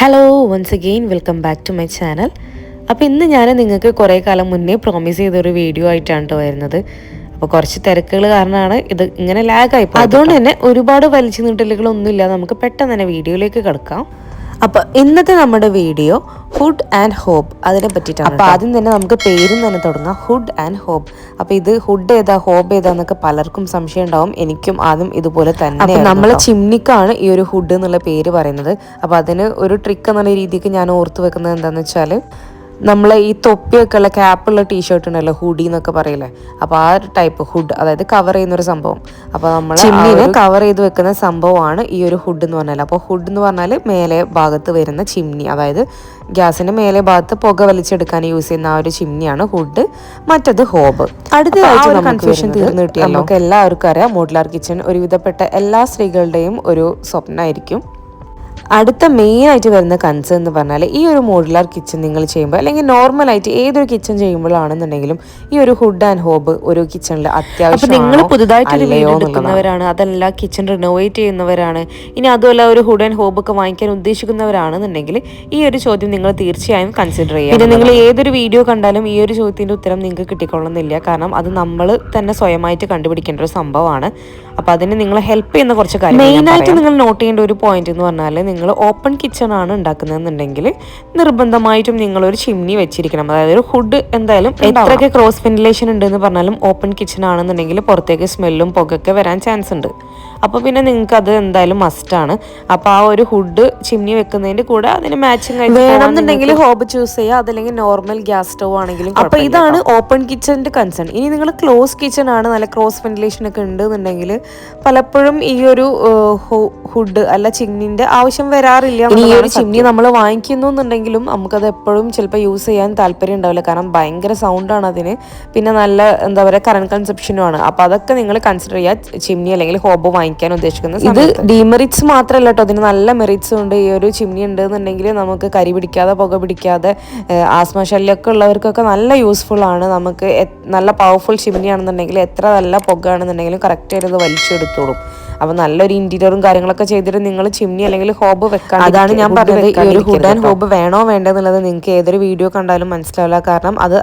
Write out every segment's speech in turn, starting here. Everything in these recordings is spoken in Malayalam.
Hello once again welcome back to my channel അപ്പോൾ ഇന്ന് ഞാൻ നിങ്ങൾക്ക് കുറേ കാലം മുന്നേ പ്രോമിസ് ചെയ്തൊരു വീഡിയോ ആയിട്ടാണ് കേട്ടോ വരുന്നത്. അപ്പോൾ കുറച്ച് തിരക്കുകൾ കാരണമാണ് ഇത് ഇങ്ങനെ ലാഗായി അതുകൊണ്ട് തന്നെ ഒരുപാട് വലിച്ചു നീട്ടലുകളൊന്നുമില്ല. നമുക്ക് പെട്ടെന്ന് തന്നെ വീഡിയോയിലേക്ക് കിടക്കാം. അപ്പോൾ ഇന്നത്തെ നമ്മുടെ വീഡിയോ ഹുഡ് ആൻഡ് ഹോപ്പ് അതിനെ പറ്റിയിട്ടാണ് അപ്പോൾ ആദ്യം തന്നെ നമുക്ക് പേരും തന്നെ തുടങ്ങാം. Hood and hob. അപ്പോൾ ഇത് ഹുഡ് ഏതാ ഹോപ്പ് ഏതാന്നൊക്കെ പലർക്കും സംശയം ഉണ്ടാവും. എനിക്കും ആദ്യം ഇതുപോലെ തന്നെ നമ്മളെ ചിമ്നിക്കാണ് ഈ ഒരു ഹുഡ് എന്നുള്ള പേര് പറയുന്നത്. അപ്പോൾ അതിന് ഒരു ട്രിക്ക് എന്നുള്ള രീതിക്ക് ഞാൻ ഓർത്തു വെക്കുന്നത് എന്താണെന്ന് വെച്ചാൽ നമ്മൾ ഈ തൊപ്പിയൊക്കെ ഉള്ള ക്യാപ്പുള്ള ടീഷർട്ട് ഉണ്ടല്ലോ ഹുഡി എന്നൊക്കെ പറയില്ലേ? അപ്പോൾ ആ ഒരു ടൈപ്പ് ഹുഡ് അതായത് കവർ ചെയ്യുന്ന ഒരു സംഭവം അപ്പോൾ നമ്മൾ ചിമ്മിനെ കവർ ചെയ്ത് വെക്കുന്ന സംഭവമാണ് ഈ ഒരു ഹുഡ് എന്ന് പറഞ്ഞാൽ അപ്പോൾ ഹുഡ് എന്ന് പറഞ്ഞാൽ മേലെ ഭാഗത്ത് വരുന്ന ചിമ്നി അതായത് ഗ്യാസിന്റെ മേലെ ഭാഗത്ത് പുക വലിച്ചെടുക്കാൻ യൂസ് ചെയ്യുന്ന ആ ഒരു ചിമ്നിയാണ് ഹുഡ്. മറ്റത് ഹോബ്. അടുത്തതായിട്ട് കൺഫ്യൂഷൻ തീർന്നു നമുക്ക് എല്ലാവർക്കും അറിയാം മോഡുലാർ കിച്ചൺ ഒരുവിധപ്പെട്ട എല്ലാ സ്ത്രീകളുടെയും ഒരു സ്വപ്നമായിരിക്കും അടുത്ത മെയിൻ ആയിട്ട് വരുന്ന കൺസേൺ എന്ന് പറഞ്ഞാൽ ഈ ഒരു മോഡുലാർ കിച്ചൺ നിങ്ങൾ ചെയ്യുമ്പോൾ അല്ലെങ്കിൽ നോർമലായിട്ട് ഏതൊരു കിച്ചൺ ചെയ്യുമ്പോഴാണെന്നുണ്ടെങ്കിലും ഈ ഒരു ഹുഡ് ആൻഡ് ഹോബ് ഒരു കിച്ചണിൽ അത്യാവശ്യം നിങ്ങൾ പുതുതായിട്ട് എടുക്കുന്നവരാണ് അതല്ല കിച്ചൺ റിനോവേറ്റ് ചെയ്യുന്നവരാണ് ഇനി അതുമല്ല ഒരു ഹുഡ് ആൻഡ് ഹോബ് ഒക്കെ വാങ്ങിക്കാൻ ഉദ്ദേശിക്കുന്നവരാണെന്നുണ്ടെങ്കിൽ ഈ ഒരു ചോദ്യം നിങ്ങൾ തീർച്ചയായും കൺസിഡർ ചെയ്യുക പിന്നെ നിങ്ങൾ ഏതൊരു വീഡിയോ കണ്ടാലും ഈ ഒരു ചോദ്യത്തിന്റെ ഉത്തരം നിങ്ങൾക്ക് കിട്ടിക്കൊള്ളുന്നില്ല കാരണം അത് നമ്മൾ തന്നെ സ്വയമായിട്ട് കണ്ടുപിടിക്കേണ്ട ഒരു സംഭവമാണ്. അപ്പോൾ അതിന് നിങ്ങൾ ഹെൽപ്പ് ചെയ്യുന്ന കുറച്ച് കാര്യം മെയിനായിട്ട് നിങ്ങൾ നോട്ട് ചെയ്യേണ്ട ഒരു പോയിന്റ് എന്ന് പറഞ്ഞാൽ നിങ്ങൾ ഓപ്പൺ കിച്ചൺ ആണ് ഉണ്ടാക്കുന്നതെന്നുണ്ടെങ്കിൽ നിർബന്ധമായിട്ടും നിങ്ങൾ ഒരു ചിമ്നി വെച്ചിരിക്കണം. അതായത് ഒരു ഹുഡ് എന്തായാലും എത്രയൊക്കെ ക്രോസ് വെന്റിലേഷൻ ഉണ്ട് എന്ന് പറഞ്ഞാലും ഓപ്പൺ കിച്ചൺ ആണെന്നുണ്ടെങ്കിൽ പുറത്തേക്ക് സ്മെല്ലും പുകയൊക്കെ വരാൻ ചാൻസ് ഉണ്ട്. അപ്പോൾ പിന്നെ നിങ്ങൾക്ക് അത് എന്തായാലും മസ്റ്റാണ് അപ്പോൾ ആ ഒരു ഹുഡ് ചിമ്മി വെക്കുന്നതിന്റെ കൂടെ അതിന് മാച്ചിങ് ആയിട്ട് വേണമെന്നുണ്ടെങ്കിൽ ഹോബ് ചൂസ് ചെയ്യുക അതല്ലെങ്കിൽ നോർമൽ ഗ്യാസ് സ്റ്റവ് ആണെങ്കിലും അപ്പോൾ ഇതാണ് ഓപ്പൺ കിച്ചണിന്റെ കൺസേൺ ഇനി നിങ്ങൾ ക്ലോസ് കിച്ചൺ ആണ് നല്ല ക്രോസ് വെന്റിലേഷൻ ഒക്കെ ഉണ്ട് എന്നുണ്ടെങ്കിൽ പലപ്പോഴും ഈ ഒരു ഹുഡ് അല്ല ചിമ്മിന്റെ ആവശ്യം വരാറില്ല ഈ ഒരു ചിമ്മി നമ്മൾ വാങ്ങിക്കുന്നു എന്നുണ്ടെങ്കിലും നമുക്കത് എപ്പോഴും ചിലപ്പോൾ യൂസ് ചെയ്യാൻ താല്പര്യം ഉണ്ടാവില്ല. കാരണം ഭയങ്കര സൗണ്ടാണ് അതിന്. പിന്നെ നല്ല എന്താ പറയുക കറണ്ട് കൺസെപ്ഷനും ആണ്. അപ്പോൾ അതൊക്കെ നിങ്ങൾ കൺസിഡർ ചെയ്യുക ചിമ്മി അല്ലെങ്കിൽ ഹോബ് വാങ്ങിക്കാൻ ഉദ്ദേശിക്കുന്നത് ഇത് ഡിമെറിറ്റ്സ് മാത്രമല്ല കേട്ടോ. അതിന് നല്ല മെറിറ്റ്സ് ഉണ്ട്. ഈ ഒരു ചിമ്നി ഉണ്ട് എന്നുണ്ടെങ്കിൽ നമുക്ക് കരി പിടിക്കാതെ പുക പിടിക്കാതെ ആസ്മ ശല്യമൊക്കെ ഉള്ളവർക്കൊക്കെ നല്ല യൂസ്ഫുൾ ആണ്. നമുക്ക് നല്ല പവർഫുൾ ചിമ്നി ആണെന്നുണ്ടെങ്കിൽ എത്ര നല്ല പുക ആണെന്നുണ്ടെങ്കിലും കറക്റ്റായിട്ട് അത് വലിച്ചെടുത്തോളും. അപ്പൊ നല്ലൊരു ഇന്റീരിയറും കാര്യങ്ങളൊക്കെ ചെയ്തിട്ട് നിങ്ങൾ ചിമ്നി അല്ലെങ്കിൽ ഹോബ് വെക്കാൻ അതാണ് ഞാൻ പറഞ്ഞത്. ഈ ഒരു ഹുഡ് ആൻഡ് ഹോബ് വേണോ വേണ്ടെന്നുള്ളത് നിങ്ങൾക്ക് ഏതൊരു വീഡിയോ കണ്ടാലും മനസ്സിലാവില്ല. കാരണം അത്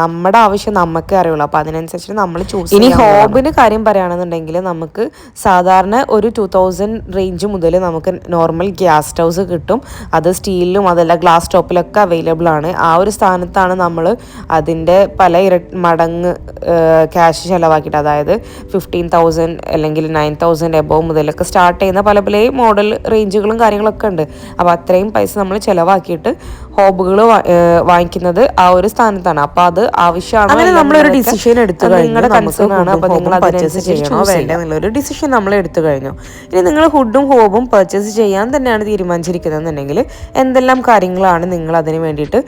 നമ്മുടെ ആവശ്യം നമുക്കേ അറിയുള്ളൂ. അപ്പൊ അതിനനുസരിച്ച് നമ്മൾ ചൂസ് ഇനി ഹോബിന് കാര്യം പറയുകയാണെന്നുണ്ടെങ്കിൽ നമുക്ക് സാധാരണ ഒരു ടൂ തൗസൻഡ് റേഞ്ച് മുതൽ നമുക്ക് നോർമൽ ഗ്യാസ് സ്റ്റൗസ് കിട്ടും. അത് സ്റ്റീലിലും അതല്ല ഗ്ലാസ് ടോപ്പിലൊക്കെ അവൈലബിൾ ആണ്. ആ ഒരു സ്ഥാനത്താണ് നമ്മൾ അതിന്റെ പല ഇര മടങ്ങ് ക്യാഷ് ചിലവാക്കിയിട്ട്. അതായത് ഫിഫ്റ്റീൻ തൗസൻഡ് അല്ലെങ്കിൽ നയൻ തൗസൻഡ് എബോവ് മുതലൊക്കെ സ്റ്റാർട്ട് ചെയ്യുന്ന പല പല മോഡൽ റേഞ്ചുകളും കാര്യങ്ങളൊക്കെ ഉണ്ട്. അപ്പോൾ അത്രയും പൈസ നമ്മൾ ചിലവാക്കിയിട്ട് ഹോബുകൾ വാങ്ങിക്കുന്നത് ആ ഒരു സ്ഥാനത്താണ്. അപ്പൊ അത് ആവശ്യമാണ് അങ്ങനെ നമ്മളൊരു ഡിസിഷൻ എടുത്തു നിങ്ങളുടെ കൺസേൺ ആണ്. അപ്പോൾ നിങ്ങൾ അതിനനുസരിച്ച് ചെയ്യണോ വേണ്ട എന്നുള്ളൊരു ഡിസിഷൻ നമ്മൾ എടുത്തു കഴിഞ്ഞു. ഇനി നിങ്ങൾ ഹുഡും ഹോബും പർച്ചേസ് ചെയ്യാൻ തന്നെയാണ് തീരുമാനിച്ചിരിക്കുന്നതെന്നുണ്ടെങ്കിൽ എന്തെല്ലാം കാര്യങ്ങളാണ് നിങ്ങൾ അതിന് വേണ്ടിയിട്ട്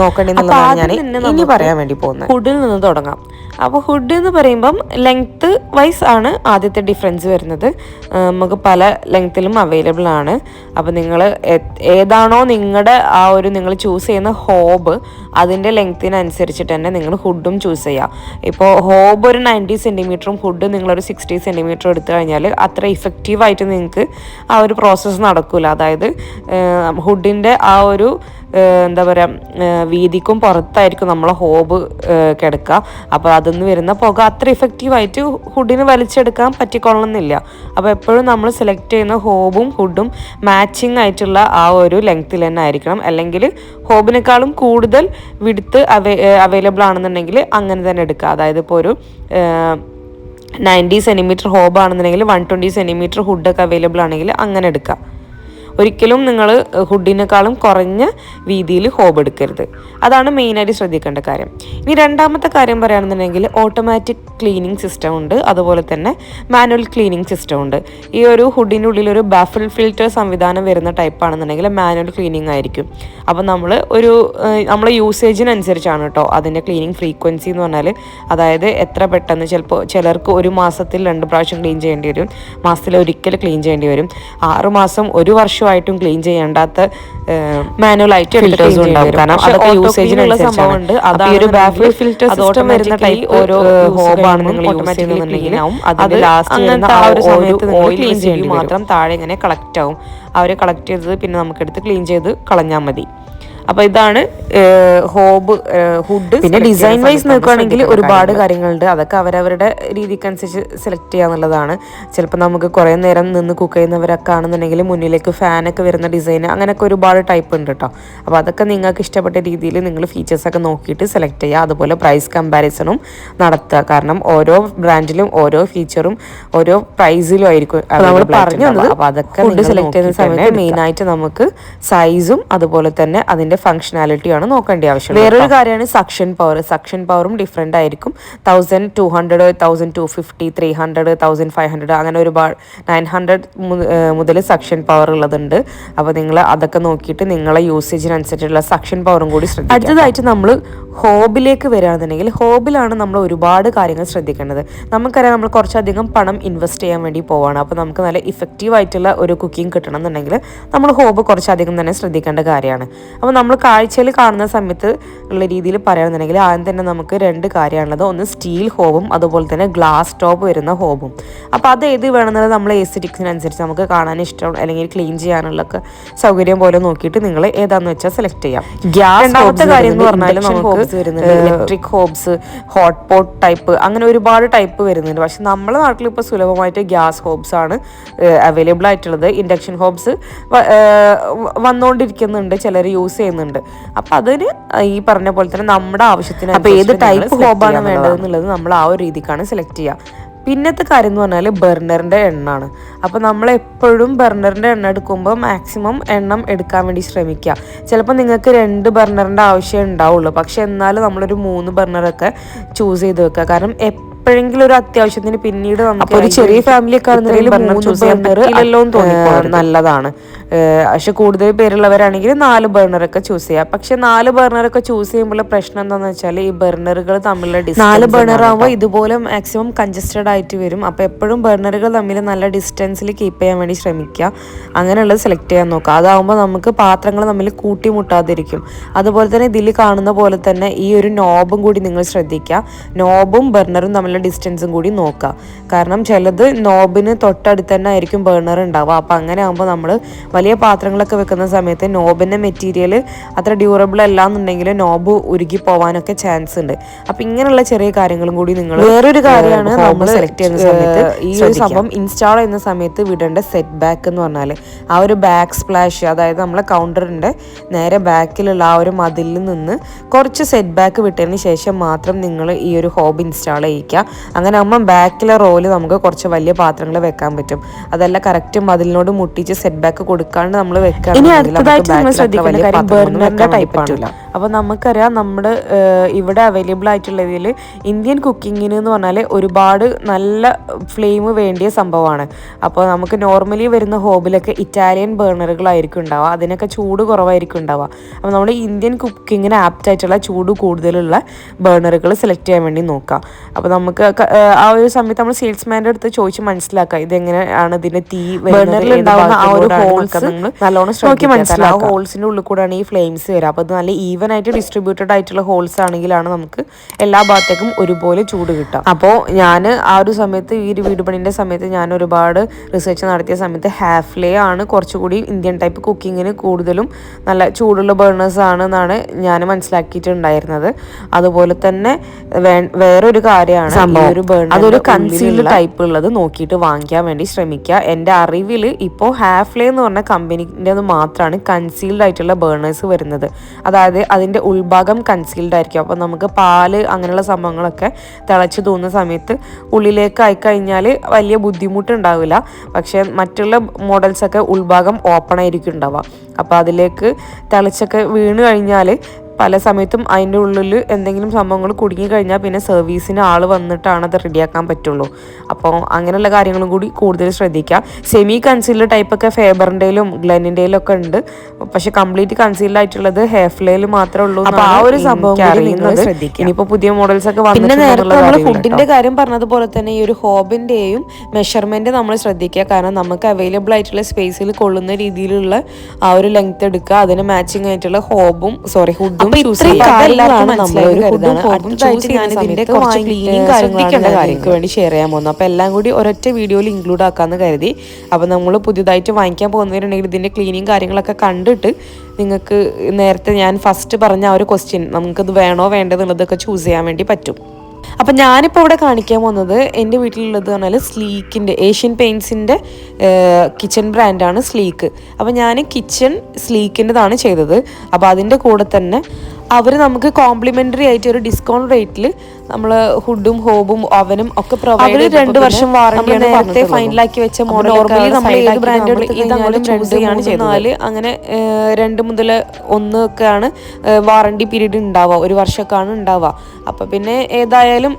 നോക്കേണ്ടതെന്നുള്ളതാണ് ഞാൻ ഇനി പറയാൻ വേണ്ടി പോകുന്നത്. ഹുഡിൽ നിന്ന് തുടങ്ങാം. അപ്പോൾ ഹുഡ് എന്ന് പറയുമ്പം ലെങ്ത്ത് വൈസ് ആണ് ആദ്യത്തെ ഡിഫറൻസ് വരുന്നത്. നമുക്ക് പല ലെങ്ത്തിലും അവൈലബിൾ ആണ്. അപ്പോൾ നിങ്ങൾ ഏതാണോ നിങ്ങളുടെ ആ ഒരു നിങ്ങൾ ചൂസ് ചെയ്യുന്ന ഹോബ് അതിന്റെ ലെങ്ത്തിനനുസരിച്ചിട്ട് തന്നെ നിങ്ങൾ ഹുഡും ചൂസ് ചെയ്യുക ഇപ്പോൾ ഹോബ് ഒരു നയന്റി സെന്റിമീറ്ററും ഹുഡ് നിങ്ങളൊരു സിക്സ്റ്റി സെന്റിമീറ്ററും എടുത്തു കഴിഞ്ഞാൽ അത്ര ഇഫക്റ്റീവായിട്ട് നിങ്ങൾക്ക് ആ ഒരു പ്രോസസ്സ് നടക്കില്ല അതായത് ഹുഡിന്റെ ആ ഒരു എന്താ പറയുക വീതിക്കും പുറത്തായിരിക്കും നമ്മളെ ഹോബ് കിടക്കുക അപ്പോൾ അതിൽ വരുന്ന പുക അത്ര ഇഫക്റ്റീവായിട്ട് ഹുഡിന് വലിച്ചെടുക്കാൻ പറ്റിക്കൊള്ളണമെന്നില്ല അപ്പോൾ എപ്പോഴും നമ്മൾ സെലക്ട് ചെയ്യുന്ന ഹോബും ഹുഡും മാച്ചിങ് ആയിട്ടുള്ള ആ ഒരു ലെങ്ത്തിൽ തന്നെ ആയിരിക്കണം. അല്ലെങ്കിൽ ഹോബിനേക്കാളും കൂടുതൽ വിടുത്ത് അവൈ അവൈലബിൾ ആണെന്നുണ്ടെങ്കിൽ അങ്ങനെ തന്നെ എടുക്കുക. അതായത് ഇപ്പോൾ ഒരു നയന്റി സെന്റിമീറ്റർ ഹോബ് ആണെന്നുണ്ടെങ്കിൽ വൺ ട്വന്റി സെന്റിമീറ്റർ ഹുഡൊക്കെ അവൈലബിൾ ആണെങ്കിൽ അങ്ങനെ എടുക്കുക. ഒരിക്കലും നിങ്ങൾ ഹുഡിനേക്കാളും കുറഞ്ഞ രീതിയിൽ ഹോബ് എടുക്കരുത്. അതാണ് മെയിനായിട്ട് ശ്രദ്ധിക്കേണ്ട കാര്യം. ഇനി രണ്ടാമത്തെ കാര്യം പറയുകയാണെന്നുണ്ടെങ്കിൽ ഓട്ടോമാറ്റിക് ക്ലീനിങ് സിസ്റ്റം ഉണ്ട്. അതുപോലെ തന്നെ മാനുവൽ ക്ലീനിങ് സിസ്റ്റം ഉണ്ട്. ഈ ഒരു ഹുഡിന്റെ ഉള്ളിൽ ഒരു ബാഫിൽ ഫിൽറ്റർ സംവിധാനം വരുന്ന ടൈപ്പ് ആണെന്നുണ്ടെങ്കിൽ മാനുവൽ ക്ലീനിങ് ആയിരിക്കും. അപ്പോൾ നമ്മൾ ഒരു നമ്മളെ യൂസേജിനനുസരിച്ചാണ് കേട്ടോ അതിന്റെ ക്ലീനിങ് ഫ്രീക്വൻസി എന്ന് പറഞ്ഞാൽ അതായത് എത്ര പെട്ടെന്ന് ചിലപ്പോൾ ചിലർക്ക് ഒരു മാസത്തിൽ രണ്ട് പ്രാവശ്യം ക്ലീൻ ചെയ്യേണ്ടി വരും. മാസത്തിൽ ഒരിക്കൽ ക്ലീൻ ചെയ്യേണ്ടി വരും. ആറുമാസം ഒരു വർഷം അനാവശ്യമായിട്ടും ക്ലീൻ ചെയ്യേണ്ടാത്ത മാനുവൽ ആയിട്ട് ഫിൽറ്റേഴ്സും ഉണ്ടാവും. കാരണം അതൊക്കെ യൂസേജിനുള്ള സംഭവമുണ്ട്. ഈ ഒരു ബാഫിൾ ഫിൽറ്റർ സിസ്റ്റം വരുന്ന ടൈപ്പ് ഓരോ ഹോബാണ് നിങ്ങൾ യൂസ് ചെയ്യുന്നുണ്ടെങ്കിൽ അത് ലാസ്റ്റ് ആ ഒരു സമയത്ത് ഓയിൽ ക്ലീൻ ചെയ്യേണ്ടി മാത്രം താഴെ ഇങ്ങനെ കളക്ട് ആവും. അവർ കളക്ട് ചെയ്തത് പിന്നെ നമുക്കെടുത്ത് ക്ലീൻ ചെയ്ത് കളഞ്ഞാൽ മതി. അപ്പൊ ഇതാണ് ഹോബ് ഹുഡ് പിന്നെ ഡിസൈൻ വൈസ് നോക്കുകയാണെങ്കിൽ ഒരുപാട് കാര്യങ്ങളുണ്ട്. അതൊക്കെ അവരവരുടെ രീതിക്കനുസരിച്ച് സെലക്ട് ചെയ്യാന്നുള്ളതാണ്. ചിലപ്പോൾ നമുക്ക് കുറേ നേരം നിന്ന് കുക്ക് ചെയ്യുന്നവരൊക്കെ ആണെന്നുണ്ടെങ്കിൽ മുന്നിലേക്ക് ഫാനൊക്കെ വരുന്ന ഡിസൈൻ അങ്ങനെയൊക്കെ ഒരുപാട് ടൈപ്പ് ഉണ്ട് കേട്ടോ അപ്പോൾ അതൊക്കെ നിങ്ങൾക്ക് ഇഷ്ടപ്പെട്ട രീതിയിൽ നിങ്ങൾ ഫീച്ചേഴ്സൊക്കെ നോക്കിയിട്ട് സെലക്ട് ചെയ്യുക. അതുപോലെ പ്രൈസ് കമ്പാരിസണും നടത്തുക. കാരണം ഓരോ ബ്രാൻഡിലും ഓരോ ഫീച്ചറും ഓരോ പ്രൈസിലും ആയിരിക്കും നമ്മൾ പറഞ്ഞു അപ്പോൾ അതൊക്കെ സെലക്ട് ചെയ്യുന്ന സമയത്ത് മെയിനായിട്ട് നമുക്ക് സൈസും അതുപോലെ തന്നെ അതിന്റെ ഫംഗ്ഷനാലിറ്റിയാണ് നോക്കേണ്ട ആവശ്യം വേറൊരു കാര്യമാണ് സക്ഷൻ പവർ സക്ഷൻ പവറും ഡിഫറെന്റ് ആയിരിക്കും. Thousand two hundred thousand two fifty three hundred thousand five hundred അങ്ങനെ ഒരുപാട് നയൻ ഹൺഡ്രഡ് മുതൽ സക്ഷൻ പവർ ഉള്ളതുണ്ട്. അപ്പോൾ നിങ്ങൾ അതൊക്കെ നോക്കിയിട്ട് നിങ്ങളെ യൂസേജിനനുസരിച്ചുള്ള സക്ഷൻ പവറും കൂടി ശ്രദ്ധിക്കുക അടുത്തതായിട്ട് നമ്മൾ ഹോബിലേക്ക് വരികയാണെന്നുണ്ടെങ്കിൽ ഹോബിലാണ് നമ്മൾ ഒരുപാട് കാര്യങ്ങൾ ശ്രദ്ധിക്കേണ്ടത്. നമുക്കറിയാം നമ്മൾ കുറച്ചധികം പണം ഇൻവെസ്റ്റ് ചെയ്യാൻ വേണ്ടി പോവാണ്. അപ്പോൾ നമുക്ക് നല്ല ഇഫക്റ്റീവ് ആയിട്ടുള്ള ഒരു കുക്കിംഗ് കിട്ടണം എന്നുണ്ടെങ്കിൽ നമ്മൾ ഹോബ് കുറച്ചധികം തന്നെ ശ്രദ്ധിക്കേണ്ട കാര്യമാണ്. അപ്പോൾ നമ്മൾ കാഴ്ചയിൽ കാണുന്ന സമയത്ത് ഉള്ള രീതിയിൽ പറയുകയാണെന്നുണ്ടെങ്കിൽ ആദ്യം തന്നെ നമുക്ക് രണ്ട് കാര്യമാണുള്ളത്. ഒന്ന് സ്റ്റീൽ ഹോബും അതുപോലെ തന്നെ ഗ്ലാസ് ടോപ്പ് വരുന്ന ഹോബും. അപ്പോൾ അത് ഏത് വേണമെന്നുള്ളത് നമ്മൾ എസ്റ്റിറ്റിക്സിനനുസരിച്ച് നമുക്ക് കാണാൻ ഇഷ്ടം അല്ലെങ്കിൽ ക്ലീൻ ചെയ്യാനുള്ള സൗകര്യം പോലെ നോക്കിയിട്ട് നിങ്ങൾ ഏതാണെന്ന് വെച്ചാൽ സെലക്ട് ചെയ്യാം. ഗ്യാസ് രണ്ടാമത്തെ കാര്യം എന്ന് പറഞ്ഞാൽ നമുക്ക് വരുന്നുണ്ട്. Electric hobs hot pot type അങ്ങനെ ഒരുപാട് ടൈപ്പ് വരുന്നുണ്ട്. പക്ഷെ നമ്മുടെ നാട്ടിൽ ഇപ്പോൾ സുലഭമായിട്ട് ഗ്യാസ് ഹോബ്സ് ആണ് അവൈലബിൾ ആയിട്ടുള്ളത്. ഇൻഡക്ഷൻ ഹോബ്സ് വന്നുകൊണ്ടിരിക്കുന്നുണ്ട് ചിലർ യൂസ് ചെയ്യുന്നുണ്ട്. അപ്പം അതിന് ഈ പറഞ്ഞ പോലെ തന്നെ നമ്മുടെ ആവശ്യത്തിന് അപ്പോൾ ഏത് ടൈപ്പ് ഹോബാണ് വേണ്ടത് എന്നുള്ളത് നമ്മൾ ആ ഒരു രീതിക്കാണ് സെലക്ട് ചെയ്യുക. പിന്നത്തെ കാര്യം എന്ന് പറഞ്ഞാൽ ബർണറിന്റെ എണ്ണാണ്. അപ്പോൾ നമ്മൾ എപ്പോഴും ബർണറിന്റെ എണ്ണ എടുക്കുമ്പോൾ മാക്സിമം എണ്ണം എടുക്കാൻ വേണ്ടി ശ്രമിക്കുക. ചിലപ്പോൾ നിങ്ങൾക്ക് രണ്ട് ബർണറിന്റെ ആവശ്യം ഉണ്ടാവുള്ളൂ. പക്ഷെ എന്നാലും നമ്മളൊരു മൂന്ന് ബർണറൊക്കെ ചൂസ് ചെയ്ത് വെക്കുക. കാരണം എപ്പോഴെങ്കിലും ഒരു അത്യാവശ്യത്തിന് പിന്നീട് നമുക്ക് ഒരു ചെറിയ ഫാമിലി ഒക്കെ നല്ലതാണ്. പക്ഷെ കൂടുതൽ പേരുള്ളവരാണെങ്കിൽ നാല് ബർണറൊക്കെ ചൂസ് ചെയ്യാം. പക്ഷെ നാല് ബർണറൊക്കെ ചൂസ് ചെയ്യുമ്പോൾ പ്രശ്നം എന്താണെന്ന് വെച്ചാൽ ഈ ബർണറുകൾ തമ്മിലുള്ള ഡിസ്റ്റൻസ് നാല് ബർണർ ആകുമ്പോൾ ഇതുപോലെ മാക്സിമം കൺജസ്റ്റഡ് ആയിട്ട് വരും. അപ്പോൾ എപ്പോഴും ബർണറുകൾ തമ്മിൽ നല്ല ഡിസ്റ്റൻസിൽ കീപ്പ് ചെയ്യാൻ വേണ്ടി ശ്രമിക്കുക. അങ്ങനെയുള്ളത് സെലക്ട് ചെയ്യാൻ നോക്കുക. അതാവുമ്പോൾ നമുക്ക് പാത്രങ്ങൾ തമ്മിൽ കൂട്ടിമുട്ടാതിരിക്കും. അതുപോലെ തന്നെ ഇതിൽ കാണുന്ന പോലെ തന്നെ ഈ ഒരു നോബും കൂടി നിങ്ങൾ ശ്രദ്ധിക്കുക. നോബും ബർണറും തമ്മിലുള്ള ഡിസ്റ്റൻസും കൂടി നോക്കുക. കാരണം ചിലത് നോബിന് തൊട്ടടുത്ത് തന്നെ ആയിരിക്കും ബർണർ ഉണ്ടാവുക. അപ്പോൾ അങ്ങനെ ആകുമ്പോൾ നമ്മൾ വലിയ പാത്രങ്ങളൊക്കെ വെക്കുന്ന സമയത്ത് നോബിന്റെ മെറ്റീരിയൽ അത്ര ഡ്യൂറബിൾ അല്ല എന്നുണ്ടെങ്കിൽ നോബ് ഉരുകി പോവാനൊക്കെ ചാൻസ് ഉണ്ട്. അപ്പം ഇങ്ങനെയുള്ള ചെറിയ കാര്യങ്ങളും കൂടി നിങ്ങൾ വേറൊരു കാര്യമാണ് നമ്മൾ സെലക്ട് ചെയ്യുന്ന സമയത്ത് ഈ ഒരു സംഭവം ഇൻസ്റ്റാൾ ചെയ്യുന്ന സമയത്ത് വിടേണ്ട സെറ്റ് ബാക്ക് എന്ന് പറഞ്ഞാൽ ആ ഒരു ബാക്ക് സ്പ്ലാഷ് അതായത് നമ്മളെ കൗണ്ടറിന്റെ നേരെ ബാക്കിലുള്ള ആ ഒരു മതിലിൽ നിന്ന് കുറച്ച് സെറ്റ് ബാക്ക് വിട്ടതിന് ശേഷം മാത്രം നിങ്ങൾ ഈ ഒരു ഹോബ് ഇൻസ്റ്റാൾ ചെയ്യിക്കുക. അങ്ങനെ ആകുമ്പോൾ ബാക്കിലെ റോൽ നമുക്ക് കുറച്ച് വലിയ പാത്രങ്ങൾ വെക്കാൻ പറ്റും. അതല്ല കറക്റ്റ് മതിലിനോട് മുട്ടിച്ച് സെറ്റ് ബാക്ക് കൊടുക്കാണ്ട് നമ്മൾ വെക്കുകയാണെങ്കിൽ അപ്പോൾ നമുക്കറിയാം നമ്മുടെ ഇവിടെ അവൈലബിൾ ആയിട്ടുള്ളതിൽ ഇന്ത്യൻ കുക്കിങ്ങിന് എന്ന് പറഞ്ഞാൽ ഒരുപാട് നല്ല ഫ്ലെയിം വേണ്ടിയ സംഭവമാണ്. അപ്പോൾ നമുക്ക് നോർമലി വരുന്ന ഹോബിലൊക്കെ ഇറ്റാലിയൻ ബേണറുകളായിരിക്കും ഉണ്ടാവുക. അതിനൊക്കെ ചൂട് കുറവായിരിക്കും ഉണ്ടാവുക. അപ്പോൾ നമ്മൾ ഇന്ത്യൻ കുക്കിങ്ങിന് ആപ്റ്റ് ആയിട്ടുള്ള ചൂട് കൂടുതലുള്ള ബേണറുകൾ സെലക്ട് ചെയ്യാൻ വേണ്ടി നോക്കാം അപ്പോൾ നമുക്ക് ആ ഒരു സമയത്ത് നമ്മൾ സെയിൽസ്മാന്റെ അടുത്ത് ചോദിച്ച് മനസ്സിലാക്കാം ഇതെങ്ങനെയാണ് ഇതിന്റെ തീ ബേണറിൽ ഉണ്ടാവുന്ന ആ ഒരു ഹോൾസ് നല്ലോണം നോക്കി മനസ്സിലാവും ഹോൾസിന്റെ ഉള്ളിൽ കൂടെയാണ് ഈ ഫ്ലെയിംസ് വരിക. അപ്പോൾ അത് നല്ല ഈവൻ ആയിട്ട് ഡിസ്ട്രിബ്യൂട്ടഡ് ആയിട്ടുള്ള ഹോൾസ് ആണെങ്കിലാണ് നമുക്ക് എല്ലാ ഭാഗത്തേക്കും ഒരുപോലെ ചൂട് കിട്ടുക. അപ്പോൾ ഞാൻ ആ ഒരു സമയത്ത് ഈ ഒരു വീട് പണിന്റെ സമയത്ത് ഞാൻ ഒരുപാട് റിസർച്ച് നടത്തിയ സമയത്ത് ഹാഫ്ലേ ആണ് കുറച്ചുകൂടി ഇന്ത്യൻ ടൈപ്പ് കുക്കിങ്ങിന് കൂടുതലും നല്ല ചൂടുള്ള ബേണേഴ്സ് ആണ് എന്നാണ് ഞാൻ മനസ്സിലാക്കിയിട്ടുണ്ടായിരുന്നത്. അതുപോലെ തന്നെ വേറൊരു കാര്യമാണ് ഒരു അതൊരു കൺസീൽഡ് ടൈപ്പ് ഉള്ളത് നോക്കിയിട്ട് വാങ്ങിക്കാൻ വേണ്ടി ശ്രമിക്കുക. എന്റെ അറിവിൽ ഇപ്പോൾ ഹാഫ്ലേ എന്ന് പറഞ്ഞ കമ്പനിന്റെ മാത്രമാണ് കൺസീൽഡ് ആയിട്ടുള്ള ബേണേഴ്സ് വരുന്നത്. അതായത് അതിന്റെ ഉൾഭാഗം കൺസീൽഡ് ആയിരിക്കും. അപ്പോൾ നമുക്ക് പാൽ അങ്ങനെയുള്ള സംഭവങ്ങളൊക്കെ തിളച്ച് തോന്നുന്ന സമയത്ത് ഉള്ളിലേക്ക് ആയിക്കഴിഞ്ഞാൽ വലിയ ബുദ്ധിമുട്ടുണ്ടാവില്ല പക്ഷേ മറ്റുള്ള മോഡൽസൊക്കെ ഉൾഭാഗം ഓപ്പൺ ആയിരിക്കും ഉണ്ടാവുക. അപ്പോൾ അതിലേക്ക് തിളച്ചൊക്കെ വീണ് കഴിഞ്ഞാൽ പല സമയത്തും അതിന്റെ ഉള്ളിൽ എന്തെങ്കിലും സംഭവങ്ങൾ കുടുങ്ങി കഴിഞ്ഞാൽ പിന്നെ സർവീസിന് ആൾ വന്നിട്ടാണ് അത് റെഡിയാക്കാൻ പറ്റുള്ളൂ. അപ്പോൾ അങ്ങനെയുള്ള കാര്യങ്ങളും കൂടി കൂടുതൽ ശ്രദ്ധിക്കുക. സെമി കൺസീലർ ടൈപ്പൊക്കെ ഫേബറിന്റെയിലും ഗ്ലെനിന്റെയിലും ഒക്കെ ഉണ്ട്. പക്ഷെ കംപ്ലീറ്റ് കൺസീൽഡ് ആയിട്ടുള്ളത് ഹെയർഫ്ലേയിൽ മാത്രമേ ഉള്ളൂ അപ്പോൾ ആ ഒരു സംഭവം ശ്രദ്ധിക്കുക. ഇനിയിപ്പോൾ പുതിയ മോഡൽസ് ഒക്കെ പിന്നെ നേരത്തെ നമ്മൾ ഫുഡിന്റെ കാര്യം പറഞ്ഞതുപോലെ തന്നെ ഈ ഒരു ഹോബിന്റെയും മെഷർമെന്റ് നമ്മൾ ശ്രദ്ധിക്കുക. കാരണം നമുക്ക് അവൈലബിൾ ആയിട്ടുള്ള സ്പേസിൽ കൊള്ളുന്ന രീതിയിലുള്ള ആ ഒരു ലെങ്ത് എടുക്കുക. അതിന് മാച്ചിങ് ആയിട്ടുള്ള ഹോബും സോറി ഹുഡും ചൂസ് ചെയ്യുക ഇതിന്റെ കുറച്ച് ക്ലീനിങ് കാര്യങ്ങളാണ് കാര്യങ്ങൾക്ക് വേണ്ടി ഷെയർ ചെയ്യാൻ പോകുന്നത്. അപ്പോൾ എല്ലാം കൂടി ഒരൊറ്റ വീഡിയോയിൽ ഇൻക്ലൂഡ് ആക്കാമെന്ന് കരുതി. അപ്പോൾ നമ്മൾ പുതിയതായിട്ട് വാങ്ങിക്കാൻ പോകുന്നവരുണ്ടെങ്കിൽ ഇതിന്റെ ക്ലീനിങ് കാര്യങ്ങളൊക്കെ കണ്ടിട്ട് നിങ്ങൾക്ക് നേരത്തെ ഞാൻ ഫസ്റ്റ് പറഞ്ഞ ആ ഒരു ക്വസ്റ്റ്യൻ നമുക്കത് വേണോ വേണ്ടതെന്നുള്ളതൊക്കെ ചൂസ് ചെയ്യാൻ വേണ്ടി പറ്റും. അപ്പം ഞാനിപ്പോൾ ഇവിടെ കാണിക്കാൻ പോകുന്നത് എന്റെ വീട്ടിലുള്ളത് പറഞ്ഞാൽ സ്ലീക്കിന്റെ ഏഷ്യൻ പെയിൻസിന്റെ കിച്ചൺ ബ്രാൻഡാണ് സ്ലീക്ക്. അപ്പോൾ ഞാൻ കിച്ചൺ സ്ലീക്കിന്റെതാണ് ചെയ്തത്. അപ്പോൾ അതിന്റെ കൂടെ തന്നെ അവർ നമുക്ക് കോംപ്ലിമെന്ററി ആയിട്ട് ഒരു ഡിസ്കൗണ്ട് റേറ്റിൽ നമ്മൾ ഹുഡും ഹോബും ഓവനും ഒക്കെ പ്രൊവൈഡ് രണ്ട് വർഷം വാറണ്ടി നേരത്തെ ഫൈനലാക്കി വെച്ച മോഡൽ നോർമലി നമ്മൾ ഏത് ബ്രാൻഡ് ഇതങ്ങോട്ടും ചൂസ് ചെയ്യാണ് ചെയ്താൽ അങ്ങനെ രണ്ട് മുതൽ ഒന്ന് ഒക്കെയാണ് വാറണ്ടി പീരീഡ് ഉണ്ടാവുക ഒരു വർഷമൊക്കെയാണ് ഉണ്ടാവുക അപ്പോൾ പിന്നെ ഏതായാലും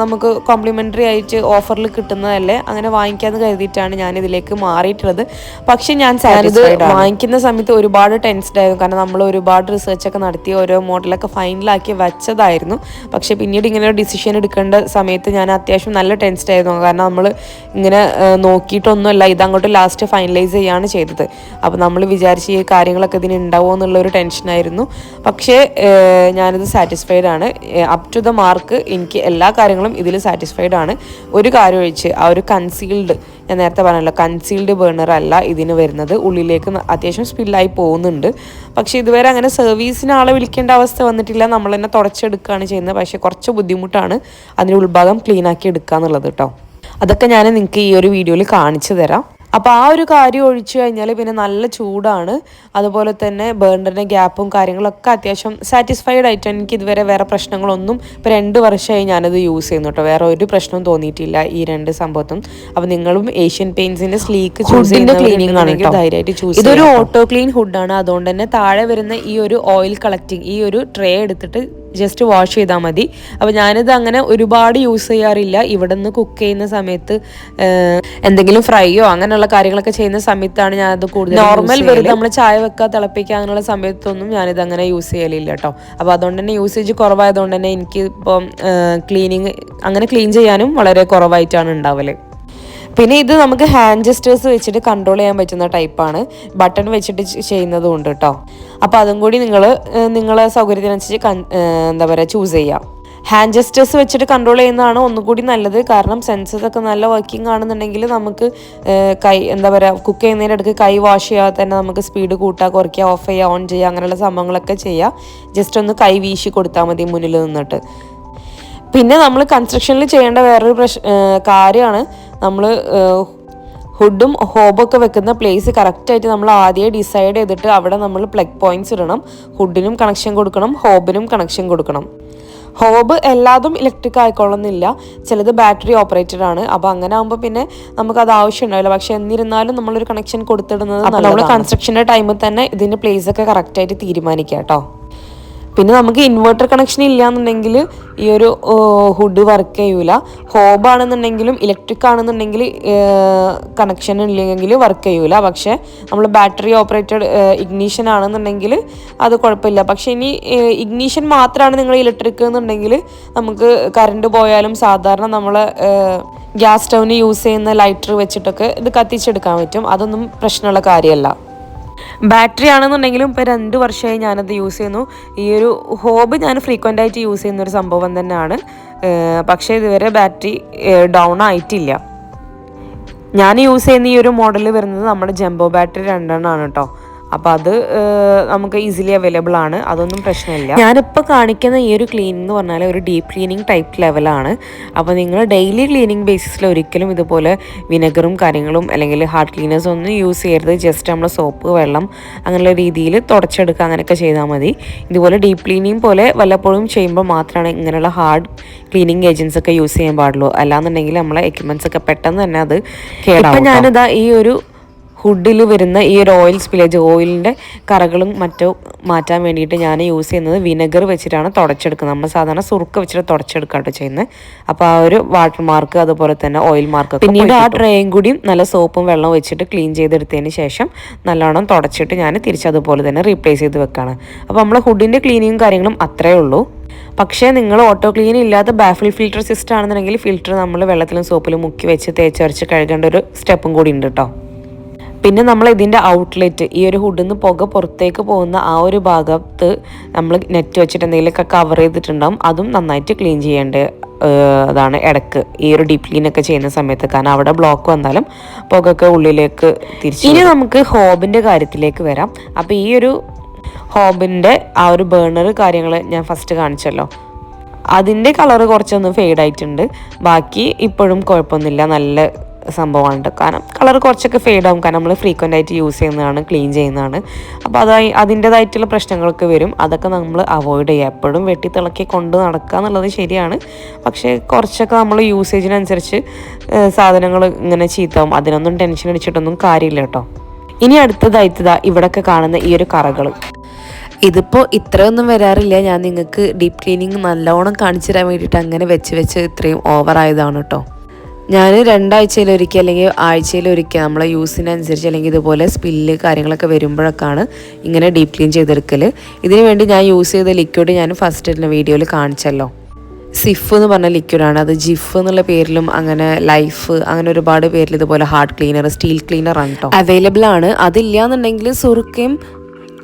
നമുക്ക് കോംപ്ലിമെന്ററി ആയിട്ട് ഓഫറിൽ കിട്ടുന്നതല്ലേ. അങ്ങനെ വാങ്ങിക്കാന്ന് കരുതിയിട്ടാണ് ഞാൻ ഇതിലേക്ക് മാറിയിട്ടുള്ളത്. പക്ഷെ ഞാൻ ഇത് വാങ്ങിക്കുന്ന സമയത്ത് ഒരുപാട് ടെൻസ്ഡ് ആയിരുന്നു. കാരണം നമ്മൾ ഒരുപാട് റിസർച്ച് ഒക്കെ നടത്തി ഓരോ മോഡലൊക്കെ ഫൈനലാക്കി വെച്ചതായിരുന്നു. പക്ഷെ പിന്നീട് ഇങ്ങനെ ഡിസിഷൻ എടുക്കേണ്ട സമയത്ത് ഞാൻ അത്യാവശ്യം നല്ല ടെൻസ്ഡ് ആയിരുന്നു. കാരണം നമ്മൾ ഇങ്ങനെ നോക്കിയിട്ടൊന്നുമല്ല ഇതങ്ങോട്ട് ലാസ്റ്റ് ഫൈനലൈസ് ചെയ്യാണ് ചെയ്തത്. അപ്പോൾ നമ്മൾ വിചാരിച്ച് ഈ കാര്യങ്ങളൊക്കെ ഇതിന് ഉണ്ടാവുമോ എന്നുള്ളൊരു ടെൻഷനായിരുന്നു പക്ഷേ ഞാനിത് സാറ്റിസ്ഫൈഡ് ആണ്. അപ് ടു ദ മാർക്ക് എനിക്ക് എല്ലാ കാര്യങ്ങളും ഇതിൽ സാറ്റിസ്ഫൈഡ് ആണ്. ഒരു കാര്യം ഒഴിച്ച് ആ ഒരു കൺസീൽഡ് ഞാൻ നേരത്തെ പറഞ്ഞല്ലോ കൺസീൽഡ് ബേണർ അല്ല ഇതിന് വരുന്നത്. ഉള്ളിലേക്ക് അത്യാവശ്യം സ്പില്ലായി പോകുന്നുണ്ട്. പക്ഷേ ഇതുവരെ അങ്ങനെ സർവീസിന് ആളെ വിളിക്കേണ്ട അവസ്ഥ വന്നിട്ടില്ല. നമ്മൾ തന്നെ തുടച്ചെടുക്കുകയാണ് ചെയ്യുന്നത്. പക്ഷേ കുറച്ച് ബുദ്ധിമുട്ടാണ് അതിന്റെ ഉൾഭാഗം ക്ലീനാക്കി എടുക്കുക എന്നുള്ളത് കേട്ടോ. അതൊക്കെ ഞാൻ നിങ്ങൾക്ക് ഈ ഒരു വീഡിയോയിൽ കാണിച്ചു തരാം. അപ്പോൾ ആ ഒരു കാര്യം ഒഴിച്ചു കഴിഞ്ഞാൽ പിന്നെ നല്ല ചൂടാണ്. അതുപോലെ തന്നെ ബേണ്ടറിന്റെ ഗ്യാപ്പും കാര്യങ്ങളൊക്കെ അത്യാവശ്യം സാറ്റിസ്ഫൈഡ് ആയിട്ട് എനിക്ക് ഇതുവരെ വേറെ പ്രശ്നങ്ങളൊന്നും ഇപ്പോൾ രണ്ട് വർഷമായി ഞാനത് യൂസ് ചെയ്യുന്നു കേട്ടോ വേറെ ഒരു പ്രശ്നവും തോന്നിയിട്ടില്ല ഈ രണ്ട് സംഭവത്തും. അപ്പോൾ നിങ്ങളും ഏഷ്യൻ പെയിൻസിന്റെ സ്ലീക്ക് ചൂസ് ചെയ്യുന്ന ക്ലീനിങ് ആണെങ്കിൽ ധൈര്യമായിട്ട് ചൂസ് ഇതൊരു ഓട്ടോ ക്ലീൻ ഹുഡാണ് അതുകൊണ്ട് തന്നെ താഴെ വരുന്ന ഈ ഒരു ഓയിൽ കളക്റ്റിംഗ് ഈ ഒരു ട്രേ എടുത്തിട്ട് ജസ്റ്റ് വാഷ് ചെയ്താൽ മതി. അപ്പോൾ ഞാനിത് അങ്ങനെ ഒരുപാട് യൂസ് ചെയ്യാറില്ല. ഇവിടെ നിന്ന് കുക്ക് ചെയ്യുന്ന സമയത്ത് എന്തെങ്കിലും ഫ്രൈയോ അങ്ങനെയുള്ള കാര്യങ്ങളൊക്കെ ചെയ്യുന്ന സമയത്താണ് ഞാനത് കൂടുതൽ നോർമൽ വെറുതെ നമ്മൾ ചായ വെക്കുക തിളപ്പിക്കുക അങ്ങനെയുള്ള സമയത്തൊന്നും ഞാനിത് അങ്ങനെ യൂസ് ചെയ്യലില്ല കേട്ടോ അപ്പോൾ അതുകൊണ്ട് തന്നെ യൂസേജ് കുറവായതുകൊണ്ട് തന്നെ എനിക്ക് ഇപ്പം ക്ലീനിങ് അങ്ങനെ ക്ലീൻ ചെയ്യാനും വളരെ കുറവായിട്ടാണ് ഉണ്ടാവൽ. പിന്നെ ഇത് നമുക്ക് ഹാൻഡ് ജസ്റ്റേഴ്സ് വെച്ചിട്ട് കൺട്രോൾ ചെയ്യാൻ പറ്റുന്ന ടൈപ്പാണ് ബട്ടൺ വെച്ചിട്ട് ചെയ്യുന്നത് ഉണ്ട് കേട്ടോ അപ്പോൾ അതും കൂടി നിങ്ങൾ നിങ്ങളെ സൗകര്യത്തിനനുസരിച്ച് എന്താ പറയുക ചൂസ് ചെയ്യാം. ഹാൻഡ് ജസ്റ്റേഴ്സ് വെച്ചിട്ട് കൺട്രോൾ ചെയ്യുന്നതാണ് ഒന്നുകൂടി നല്ലത്. കാരണം സെൻസസ് ഒക്കെ നല്ല വർക്കിംഗ് ആണെന്നുണ്ടെങ്കിൽ നമുക്ക് കൈ എന്താ പറയുക കുക്ക് ചെയ്യുന്നതിന്റെ അടുത്ത് കൈ വാഷ് ചെയ്യാതെ തന്നെ നമുക്ക് സ്പീഡ് കൂട്ടുക കുറയ്ക്കുക ഓഫ് ചെയ്യുക ഓൺ ചെയ്യുക അങ്ങനെയുള്ള സംഭവങ്ങളൊക്കെ ചെയ്യാം. ജസ്റ്റ് ഒന്ന് കൈ വീശി കൊടുത്താൽ മതി മുന്നിൽ നിന്നിട്ട്. പിന്നെ നമ്മൾ കൺസ്ട്രക്ഷനിൽ ചെയ്യേണ്ട വേറൊരു പ്രശ് കാര്യമാണ്. നമ്മൾ ഹുഡും ഹോബൊക്കെ വെക്കുന്ന പ്ലേസ് കറക്റ്റായിട്ട് നമ്മൾ ആദ്യമേ ഡിസൈഡ് ചെയ്തിട്ട് അവിടെ നമ്മൾ പ്ലഗ് പോയിന്റ്സ് ഇടണം. ഹുഡിനും കണക്ഷൻ കൊടുക്കണം ഹോബിനും കണക്ഷൻ കൊടുക്കണം. ഹോബ് എല്ലാതും ഇലക്ട്രിക് ആയിക്കൊള്ളുന്നില്ല. ചിലത് ബാറ്ററി ഓപ്പറേറ്റഡ് ആണ്. അപ്പോൾ അങ്ങനെ ആകുമ്പോൾ പിന്നെ നമുക്കത് ആവശ്യം ഉണ്ടാവില്ല. പക്ഷെ എന്നിരുന്നാലും നമ്മളൊരു കണക്ഷൻ കൊടുത്തിടുന്നത് നമ്മൾ കൺസ്ട്രക്ഷന്റെ ടൈമിൽ തന്നെ ഇതിന്റെ പ്ലേസ് ഒക്കെ കറക്റ്റായിട്ട് തീരുമാനിക്കാം കേട്ടോ പിന്നെ നമുക്ക് ഇൻവെർട്ടർ കണക്ഷൻ ഇല്ലാന്നുണ്ടെങ്കിൽ ഈ ഒരു ഹുഡ് വർക്ക് ചെയ്യൂല. ഹോബ് ആണെന്നുണ്ടെങ്കിലും ഇലക്ട്രിക് ആണെന്നുണ്ടെങ്കിൽ കണക്ഷൻ ഇല്ലെങ്കിൽ വർക്ക് ചെയ്യൂല. പക്ഷേ നമ്മൾ ബാറ്ററി ഓപ്പറേറ്റഡ് ഇഗ്നീഷൻ ആണെന്നുണ്ടെങ്കിൽ അത് കുഴപ്പമില്ല. പക്ഷേ ഇനി ഇഗ്നീഷൻ മാത്രമാണ് നിങ്ങൾ ഇലക്ട്രിക് എന്നുണ്ടെങ്കിൽ നമുക്ക് കറണ്ട് പോയാലും സാധാരണ നമ്മൾ ഗ്യാസ് സ്റ്റൗവിന് യൂസ് ചെയ്യുന്ന ലൈറ്റർ വെച്ചിട്ടൊക്കെ ഇത് കത്തിച്ചെടുക്കാൻ പറ്റും. അതൊന്നും പ്രശ്നമുള്ള കാര്യമല്ല. ബാറ്ററി ആണെന്നുണ്ടെങ്കിലും ഇപ്പോൾ രണ്ട് വർഷമായി ഞാനത് യൂസ് ചെയ്യുന്നു. ഈ ഒരു ഹോബ് ഞാൻ ഫ്രീക്വന്റ് ആയിട്ട് യൂസ് ചെയ്യുന്ന ഒരു സംഭവം തന്നെയാണ്. പക്ഷേ ഇതുവരെ ബാറ്ററി ഡൗൺ ആയിട്ടില്ല. ഞാൻ യൂസ് ചെയ്യുന്ന ഈ ഒരു മോഡൽ വരുന്നത് നമ്മുടെ ജംബോ ബാറ്ററി രണ്ടെണ്ണമാണ് കേട്ടോ അപ്പോൾ അത് നമുക്ക് ഈസിലി അവൈലബിൾ ആണ്. അതൊന്നും പ്രശ്നമില്ല. ഞാനിപ്പോൾ കാണിക്കുന്ന ഈ ഒരു ക്ലീനിങ് എന്ന് പറഞ്ഞാൽ ഒരു ഡീപ്പ് ക്ലീനിങ് ടൈപ്പ് ലെവലാണ് അപ്പോൾ നിങ്ങൾ ഡെയിലി ക്ലീനിങ് ബേസിസിൽ ഒരിക്കലും ഇതുപോലെ വിനെഗറും കാര്യങ്ങളും അല്ലെങ്കിൽ ഹാർഡ് ക്ലീനേഴ്സ് ഒന്നും യൂസ് ചെയ്യരുത്. ജസ്റ്റ് നമ്മൾ സോപ്പ് വെള്ളം അങ്ങനെയുള്ള രീതിയിൽ തുടച്ചെടുക്കുക അങ്ങനെയൊക്കെ ചെയ്താൽ മതി. ഇതുപോലെ ഡീപ്പ് ക്ലീനിങ് പോലെ വല്ലപ്പോഴും ചെയ്യുമ്പോൾ മാത്രമാണ് ഇങ്ങനെയുള്ള ഹാർഡ് ക്ലീനിങ് ഏജൻസ് ഒക്കെ യൂസ് ചെയ്യാൻ പാടുള്ളൂ. അല്ലാന്നുണ്ടെങ്കിൽ നമ്മളെ എക്യുപ്മെന്റ്സ് ഒക്കെ പെട്ടെന്ന് തന്നെ അത് കേടാവും ഞാനിതാ ഈ ഒരു ഹുഡിൽ വരുന്ന ഈ ഒരു ഓയിൽ സ്പിലേജ് ഓയിലിന്റെ കറകളും മറ്റോ മാറ്റാൻ വേണ്ടിയിട്ട് ഞാൻ യൂസ് ചെയ്യുന്നത് വിനെഗർ വെച്ചിട്ടാണ് തുടച്ചെടുക്കുന്നത്. നമ്മൾ സാധാരണ സുറുക്ക് വെച്ചിട്ട് തുടച്ചെടുക്കാട്ടോ ചെയ്യുന്നത്. അപ്പോൾ ആ ഒരു വാട്ടർ മാർക്ക് അതുപോലെ തന്നെ ഓയിൽ മാർക്ക് പിന്നീട് ആ ട്രേയും കൂടിയും നല്ല സോപ്പും വെള്ളവും വെച്ചിട്ട് ക്ലീൻ ചെയ്തെടുത്തതിന് ശേഷം നല്ലോണം തുടച്ചിട്ട് ഞാൻ തിരിച്ചതുപോലെ തന്നെ റീപ്ലേസ് ചെയ്ത് വെക്കാണ്. അപ്പോൾ നമ്മൾ ഹുഡിന്റെ ക്ലീനിങ്ങും കാര്യങ്ങളും അത്രേ ഉള്ളൂ. പക്ഷേ നിങ്ങൾ ഓട്ടോ ക്ലീൻ ഇല്ലാത്ത ബാഫിൽ ഫിൽറ്റർ സിസ്റ്റം ആണെന്നുണ്ടെങ്കിൽ ഫിൽറ്റർ നമ്മൾ വെള്ളത്തിലും സോപ്പിലും മുക്കി വെച്ച് തേച്ചരച്ച് കഴുകേണ്ട ഒരു സ്റ്റെപ്പും കൂടി ഉണ്ട് കേട്ടോ പിന്നെ നമ്മൾ ഇതിന്റെ ഔട്ട്ലെറ്റ് ഈ ഒരു ഹുഡിൽ നിന്ന് പുക പുറത്തേക്ക് പോകുന്ന ആ ഒരു ഭാഗത്ത് നമ്മൾ നെറ്റ് വെച്ചിട്ട് എന്തെങ്കിലുമൊക്കെ കവർ ചെയ്തിട്ടുണ്ടാവും. അതും നന്നായിട്ട് ക്ലീൻ ചെയ്യേണ്ട അതാണ് ഇടയ്ക്ക്. ഈ ഒരു ഡീപ് ക്ലീൻ ഒക്കെ ചെയ്യുന്ന സമയത്ത്. കാരണം അവിടെ ബ്ലോക്ക് വന്നാലും പുകയൊക്കെ ഉള്ളിലേക്ക് തിരിച്ചു ഇനി നമുക്ക് ഹോബിന്റെ കാര്യത്തിലേക്ക് വരാം. അപ്പോൾ ഈ ഒരു ഹോബിന്റെ ആ ഒരു ബേണർ കാര്യങ്ങൾ ഞാൻ ഫസ്റ്റ് കാണിച്ചല്ലോ. അതിന്റെ കളറ് കുറച്ചൊന്ന് ഫെയ്ഡായിട്ടുണ്ട് ബാക്കി ഇപ്പോഴും കുഴപ്പമൊന്നുമില്ല. നല്ല സംഭവമാണ് കാരണം കളർ കുറച്ചൊക്കെ ഫെയ്ഡ് ആകും കാരണം നമ്മൾ ഫ്രീക്വന്റ് ആയിട്ട് യൂസ് ചെയ്യുന്നതാണ് ക്ലീൻ ചെയ്യുന്നതാണ്. അപ്പോൾ അതായി അതിന്റെതായിട്ടുള്ള പ്രശ്നങ്ങളൊക്കെ വരും. അതൊക്കെ നമ്മൾ അവോയ്ഡ് ചെയ്യുക. എപ്പോഴും വെട്ടി തിളക്കി കൊണ്ട് നടക്കുക എന്നുള്ളത് ശരിയാണ്. പക്ഷേ കുറച്ചൊക്കെ നമ്മൾ യൂസേജിനനുസരിച്ച് സാധനങ്ങൾ ഇങ്ങനെ ചീത്താവും. അതിനൊന്നും ടെൻഷൻ അടിച്ചിട്ടൊന്നും കാര്യമില്ല കേട്ടോ. ഇനി അടുത്തതായിട്ടതാ ഇവിടെയൊക്കെ കാണുന്ന ഈ ഒരു കറകൾ ഇതിപ്പോൾ ഇത്രയൊന്നും വരാറില്ല. ഞാൻ നിങ്ങൾക്ക് ഡീപ് ക്ലീനിങ് നല്ലോണം കാണിച്ചു തരാൻ വേണ്ടിയിട്ട് അങ്ങനെ വെച്ച് വെച്ച് ഇത്രയും ഓവറായതാണ് കേട്ടോ. ഞാൻ രണ്ടാഴ്ചയിലൊരിക്കൽ അല്ലെങ്കിൽ ആഴ്ചയിലൊരിക്കൽ നമ്മളെ യൂസിനനുസരിച്ച് അല്ലെങ്കിൽ ഇതുപോലെ സ്പില്ല് കാര്യങ്ങളൊക്കെ വരുമ്പോഴൊക്കെയാണ് ഇങ്ങനെ ഡീപ് ക്ലീൻ ചെയ്തെടുക്കൽ ഇതിനു വേണ്ടി ഞാൻ യൂസ് ചെയ്ത ലിക്വിഡ് ഞാൻ ഫസ്റ്റ് വീഡിയോയിൽ കാണിച്ചല്ലോ. സിഫ് എന്ന് പറഞ്ഞ ലിക്വിഡാണ് അത് ജിഫ് എന്നുള്ള പേരിലും അങ്ങനെ ലൈഫ് അങ്ങനെ ഒരുപാട് പേരിൽ ഇതുപോലെ ഹാർഡ് ക്ലീനർ സ്റ്റീൽ ക്ലീനർ ആണ് കേട്ടോ അവൈലബിൾ ആണ്. അതില്ല എന്നുണ്ടെങ്കിൽ സുറുക്കയും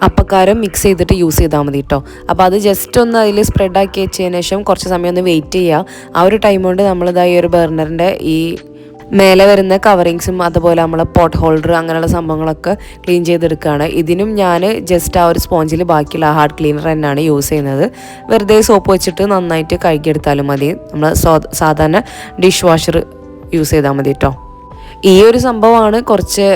അപ്പക്കാരം മിക്സ് ചെയ്തിട്ട് യൂസ് ചെയ്താൽ മതി കേട്ടോ അപ്പോൾ അത് ജസ്റ്റ് ഒന്ന് അതിൽ സ്പ്രെഡ് ആക്കി വെച്ചതിന് ശേഷം കുറച്ച് സമയം ഒന്ന് വെയിറ്റ് ചെയ്യുക ആ ഒരു ടൈം കൊണ്ട് ഈ ഒരു ബർണറിന്റെ ഈ മേലെ വരുന്ന കവറിങ്സും അതുപോലെ നമ്മൾ പോട്ട് ഹോൾഡർ അങ്ങനെയുള്ള സംഭവങ്ങളൊക്കെ ക്ലീൻ ചെയ്തെടുക്കുകയാണ് ഇതിനും ഞാൻ ജസ്റ്റ് ആ ഒരു സ്പോഞ്ചിൽ ബാക്കിയുള്ള ഹാർഡ് ക്ലീനർ തന്നെയാണ് യൂസ് ചെയ്യുന്നത്. വെറുതെ സോപ്പ് വെച്ചിട്ട് നന്നായിട്ട് കഴുകിയെടുത്താലും മതി. നമ്മൾ സാധാരണ ഡിഷ് വാഷർ യൂസ് ചെയ്താൽ മതി കേട്ടോ ഈ ഒരു സംഭവമാണ് കുറച്ച്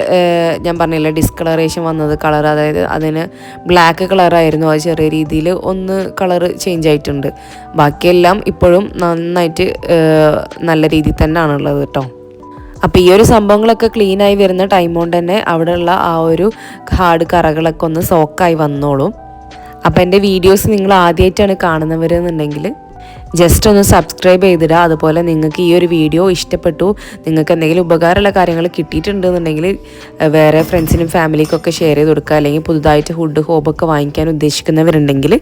ഞാൻ പറഞ്ഞില്ല ഡിസ്കളറേഷൻ വന്നത് കളർ അതായത് അതിന് ബ്ലാക്ക് കളറായിരുന്നു അത് ചെറിയ രീതിയിൽ ഒന്ന് കളർ ചേഞ്ച് ആയിട്ടുണ്ട്. ബാക്കിയെല്ലാം ഇപ്പോഴും നന്നായിട്ട് നല്ല രീതിയിൽ തന്നെയാണുള്ളത് കേട്ടോ. അപ്പോൾ ഈ ഒരു സംഭവങ്ങളൊക്കെ ക്ലീനായി വരുന്ന ടൈം കൊണ്ട് തന്നെ അവിടെയുള്ള ആ ഒരു ഹാർഡ് കറകളൊക്കെ ഒന്ന് സോക്കായി വന്നോളും. അപ്പോൾ എന്റെ വീഡിയോസ് നിങ്ങൾ ആദ്യമായിട്ടാണ് കാണുന്നവരെന്നുണ്ടെങ്കിൽ ജസ്റ്റ് ഒന്ന് സബ്സ്ക്രൈബ് ചെയ്തിടുക അതുപോലെ നിങ്ങൾക്ക് ഈ ഒരു വീഡിയോ ഇഷ്ടപ്പെട്ടു നിങ്ങൾക്ക് എന്തെങ്കിലും ഉപകാരമുള്ള കാര്യങ്ങൾ കിട്ടിയിട്ടുണ്ടെന്നുണ്ടെങ്കിൽ വേറെ ഫ്രണ്ട്സിനും ഫാമിലിക്കൊക്കെ ഷെയർ ചെയ്ത് കൊടുക്കുക. അല്ലെങ്കിൽ പുതുതായിട്ട് ഫുഡ് ഹോബൊക്കെ വാങ്ങിക്കാൻ ഉദ്ദേശിക്കുന്നവരുണ്ടെങ്കിൽ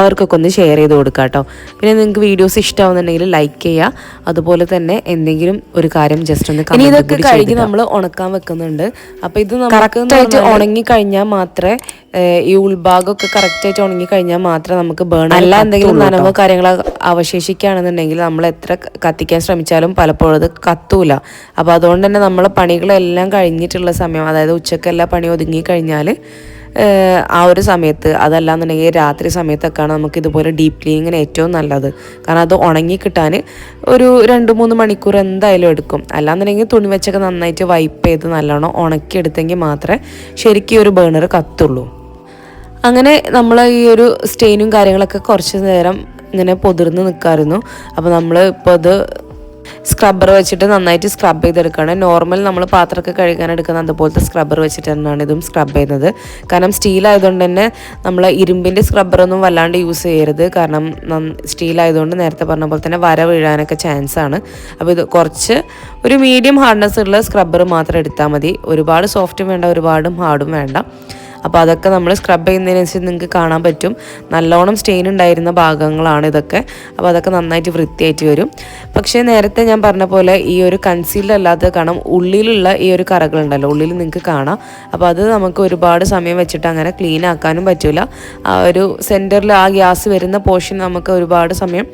അവർക്കൊക്കെ ഒന്ന് ഷെയർ ചെയ്ത് കൊടുക്കുക കേട്ടോ. പിന്നെ നിങ്ങൾക്ക് വീഡിയോസ് ഇഷ്ടമാവുന്നുണ്ടെങ്കിൽ ലൈക്ക് ചെയ്യുക. അതുപോലെ തന്നെ എന്തെങ്കിലും ഒരു കാര്യം ജസ്റ്റ് ഒന്ന് ഇനി ഇതൊക്കെ കഴുകി നമ്മൾ ഉണക്കാൻ വെക്കുന്നുണ്ട്. അപ്പോൾ ഇത് കറക്റ്റായിട്ട് ഉണങ്ങി കഴിഞ്ഞാൽ മാത്രമേ ഈ ഉൾഭാഗമൊക്കെ കറക്റ്റായിട്ട് ഉണങ്ങി കഴിഞ്ഞാൽ മാത്രമേ നമുക്ക് ബേൺ അല്ല എന്തെങ്കിലും നനവോ കാര്യങ്ങളോ അവശേഷിക്കുകയാണെന്നുണ്ടെങ്കിൽ നമ്മൾ എത്ര കത്തിക്കാൻ ശ്രമിച്ചാലും പലപ്പോഴും അത് കത്തൂല. അപ്പോൾ അതുകൊണ്ട് തന്നെ നമ്മൾ പണികളെല്ലാം കഴിഞ്ഞിട്ടുള്ള സമയം അതായത് ഉച്ചക്കെല്ലാം പണി ഒതുങ്ങി കഴിഞ്ഞാൽ ആ ഒരു സമയത്ത് അതല്ലാന്നുണ്ടെങ്കിൽ രാത്രി സമയത്തൊക്കെയാണ് നമുക്ക് ഇതുപോലെ ഡീപ് ക്ലീനിങ്ങിന് ഏറ്റവും നല്ലത്. കാരണം അത് ഉണങ്ങി കിട്ടാൻ ഒരു രണ്ട് മൂന്ന് മണിക്കൂർ എന്തായാലും എടുക്കും. അല്ലാന്നുണ്ടെങ്കിൽ തുണി വെച്ചൊക്കെ നന്നായിട്ട് വൈപ്പ് ചെയ്ത് നല്ലോണം ഉണക്കിയെടുത്തെങ്കിൽ മാത്രമേ ശരിക്കും ഒരു ബേണർ കത്തുള്ളൂ. അങ്ങനെ നമ്മൾ ഈ ഒരു സ്റ്റെയിനും കാര്യങ്ങളൊക്കെ കുറച്ച് നേരം ഇങ്ങനെ പൊതിർന്ന് നിൽക്കാമായിരുന്നു അപ്പോൾ നമ്മൾ ഇപ്പോൾ അത് സ്ക്രബ്ബർ വെച്ചിട്ട് നന്നായിട്ട് സ്ക്രബ് ചെയ്തെടുക്കുകയാണ് നോർമൽ നമ്മൾ പാത്രമൊക്കെ കഴുകാൻ എടുക്കുന്ന അതുപോലത്തെ സ്ക്രബ്ബർ വെച്ചിട്ട് തന്നെയാണ് ഇതും സ്ക്രബ് ചെയ്യുന്നത്. കാരണം സ്റ്റീൽ ആയതുകൊണ്ട് തന്നെ നമ്മൾ ഇരുമ്പിന്റെ സ്ക്രബ്ബറൊന്നും വല്ലാണ്ട് യൂസ് ചെയ്യരുത്. കാരണം സ്റ്റീൽ ആയതുകൊണ്ട് നേരത്തെ പറഞ്ഞ പോലെ തന്നെ വര വീഴാനൊക്കെ ചാൻസ് ആണ്. അപ്പോൾ ഇത് കുറച്ച് ഒരു മീഡിയം ഹാർഡ്നെസ് ഉള്ള സ്ക്രബ്ബർ മാത്രം എടുത്താൽ മതി. ഒരുപാട് സോഫ്റ്റും വേണ്ട ഒരുപാടും ഹാർഡും വേണ്ട. അപ്പോൾ അതൊക്കെ നമ്മൾ സ്ക്രബ് ചെയ്യുന്നതിനനുസരിച്ച് നിങ്ങൾക്ക് കാണാൻ പറ്റും. നല്ലോണം സ്റ്റെയിൻ ഉണ്ടായിരുന്ന ഭാഗങ്ങളാണ് ഇതൊക്കെ. അപ്പോൾ അതൊക്കെ നന്നായിട്ട് വൃത്തിയായിട്ട് വരും. പക്ഷേ നേരത്തെ ഞാൻ പറഞ്ഞ പോലെ ഈ ഒരു കൺസീൽഡ് അല്ലാത്ത കാണാം ഉള്ളിലുള്ള ഈ ഒരു കറകളുണ്ടല്ലോ ഉള്ളിൽ നിങ്ങൾക്ക് കാണാം. അപ്പോൾ അത് നമുക്ക് ഒരുപാട് സമയം വെച്ചിട്ട് അങ്ങനെ ക്ലീൻ ആക്കാനും പറ്റില്ല ആ ഒരു സെന്ററിൽ ആ ഗ്യാസ് വരുന്ന പോർഷൻ നമുക്ക് ഒരുപാട് സമയം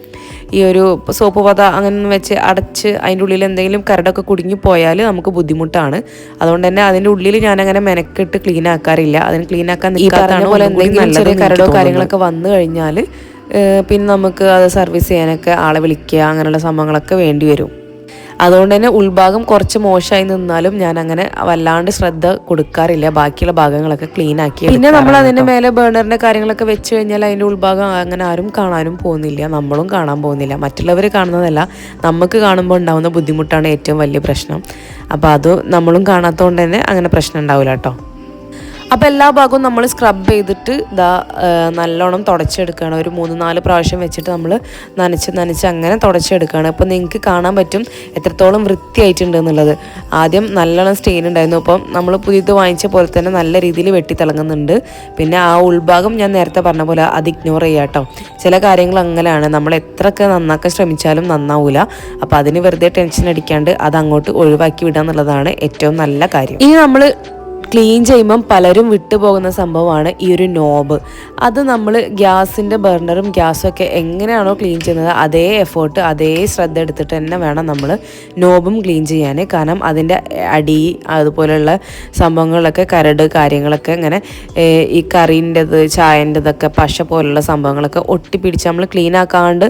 ഈ ഒരു സോപ്പ് പത അങ്ങനെ വെച്ച് അടച്ച് അതിന്റെ ഉള്ളിൽ എന്തെങ്കിലും കരടൊക്കെ കുടുങ്ങി പോയാൽ നമുക്ക് ബുദ്ധിമുട്ടാണ്. അതുകൊണ്ട് തന്നെ അതിന്റെ ഉള്ളിൽ ഞാനങ്ങനെ മെനക്കെട്ട് ക്ലീൻ ആക്കാറില്ല. അതിന് ക്ലീൻ ആക്കാൻ ഈ പറഞ്ഞ പോലെ എന്തെങ്കിലും ചെറിയ കരടോ കാര്യങ്ങളൊക്കെ വന്നു കഴിഞ്ഞാൽ പിന്നെ നമുക്ക് അത് സർവീസ് ചെയ്യാനൊക്കെ ആളെ വിളിക്കുക അങ്ങനെയുള്ള സംഭവങ്ങളൊക്കെ വേണ്ടി വരും. അതുകൊണ്ട് തന്നെ ഉൾഭാഗം കുറച്ച് മോശമായി നിന്നാലും ഞാൻ അങ്ങനെ വല്ലാണ്ട് ശ്രദ്ധ കൊടുക്കാറില്ല. ബാക്കിയുള്ള ഭാഗങ്ങളൊക്കെ ക്ലീൻ ആക്കി പിന്നെ നമ്മൾ അതിന്റെ മേലെ ബേണറിന്റെ കാര്യങ്ങളൊക്കെ വെച്ച് കഴിഞ്ഞാൽ അതിന്റെ ഉൾഭാഗം അങ്ങനെ ആരും കാണാനും പോകുന്നില്ല. നമ്മളും കാണാൻ പോകുന്നില്ല. മറ്റുള്ളവർ കാണുന്നതല്ല. നമുക്ക് കാണുമ്പോൾ ഉണ്ടാകുന്ന ബുദ്ധിമുട്ടാണ് ഏറ്റവും വലിയ പ്രശ്നം. അപ്പോൾ അത് നമ്മളും കാണാത്തതുകൊണ്ട് തന്നെ അങ്ങനെ പ്രശ്നം ഉണ്ടാവില്ല കേട്ടോ. അപ്പോൾ എല്ലാ ഭാഗവും നമ്മൾ സ്ക്രബ് ചെയ്തിട്ട് ഇതാ നല്ലോണം തുടച്ചെടുക്കുകയാണ്. ഒരു മൂന്ന് നാല് പ്രാവശ്യം വെച്ചിട്ട് നമ്മൾ നനച്ച് നനച്ച് അങ്ങനെ തുടച്ചെടുക്കുകയാണ്. അപ്പോൾ നിങ്ങൾക്ക് കാണാൻ പറ്റും എത്രത്തോളം വൃത്തിയായിട്ടുണ്ട് എന്നുള്ളത്. ആദ്യം നല്ലോണം സ്റ്റെയിൻ ഉണ്ടായിരുന്നു. അപ്പം നമ്മൾ പുതിയത് വാങ്ങിച്ച പോലെ തന്നെ നല്ല രീതിയിൽ വെട്ടിത്തിളങ്ങുന്നുണ്ട് പിന്നെ ആ ഉൾഭാഗം ഞാൻ നേരത്തെ പറഞ്ഞ പോലെ അത് ഇഗ്നോർ ചെയ്യുക കേട്ടോ ചില കാര്യങ്ങൾ അങ്ങനെയാണ്. നമ്മൾ എത്രയൊക്കെ നന്നാക്കാൻ ശ്രമിച്ചാലും നന്നാവൂല. അപ്പോൾ അതിന് വെറുതെ ടെൻഷൻ അടിക്കാണ്ട് അത് അങ്ങോട്ട് ഒഴിവാക്കി വിടുക എന്നുള്ളതാണ് ഏറ്റവും നല്ല കാര്യം. ഇനി നമ്മൾ ക്ലീൻ ചെയ്യുമ്പം പലരും വിട്ടുപോകുന്ന സംഭവമാണ് ഈ ഒരു നോബ് അത് നമ്മൾ ഗ്യാസിന്റെ ബർണറും ഗ്യാസും ഒക്കെ എങ്ങനെയാണോ ക്ലീൻ ചെയ്യുന്നത് അതേ എഫേർട്ട് അതേ ശ്രദ്ധ എടുത്തിട്ട് തന്നെ വേണം നമ്മൾ നോബും ക്ലീൻ ചെയ്യാൻ കാരണം അതിന്റെ അടി അതുപോലെയുള്ള സംഭവങ്ങളൊക്കെ കരട് കാര്യങ്ങളൊക്കെ ഇങ്ങനെ ഈ കറീന്റെത് ചായന്റെതൊക്കെ പശ പോലുള്ള സംഭവങ്ങളൊക്കെ ഒട്ടിപ്പിടിച്ച് നമ്മൾ ക്ലീൻ ആക്കാണ്ട്